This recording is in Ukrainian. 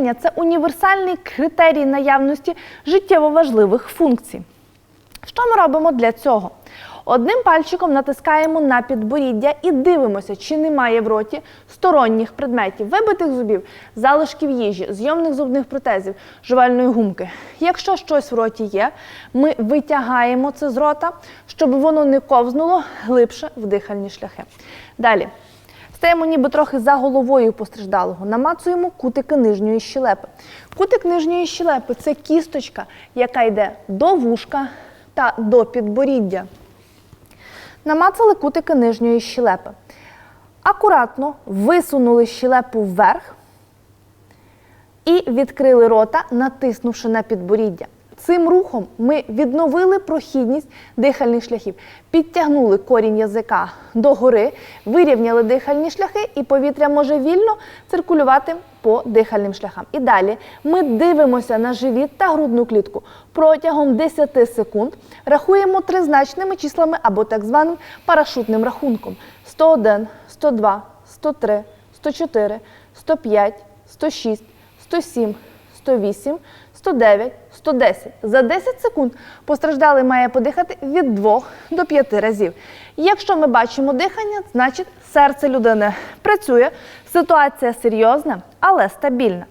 Дихання це універсальний критерій наявності життєво важливих функцій. Що ми робимо для цього? Одним пальчиком натискаємо на підборіддя і дивимося, чи немає в роті сторонніх предметів, вибитих зубів, залишків їжі, зйомних зубних протезів, жувальної гумки. Якщо щось в роті є, ми витягаємо це з рота, щоб воно не ковзнуло глибше в дихальні шляхи. Далі. Стаємо ніби трохи за головою постраждалого, намацуємо кутики нижньої щелепи. Кутик нижньої щелепи це кісточка, яка йде до вушка та до підборіддя. Намацали кутики нижньої щелепи. Акуратно висунули щелепу вверх і відкрили рота, натиснувши на підборіддя. Цим рухом ми відновили прохідність дихальних шляхів, підтягнули корінь язика догори, вирівняли дихальні шляхи, і повітря може вільно циркулювати по дихальним шляхам. І далі ми дивимося на живіт та грудну клітку. Протягом 10 секунд, рахуємо тризначними числами або так званим парашутним рахунком: 101, 102, 103, 104, 105, 106, 107, 108, 109, 110. За 10 секунд постраждалий має подихати від 2 до 5 разів. Якщо ми бачимо дихання, значить серце людини працює. Ситуація серйозна, але стабільна.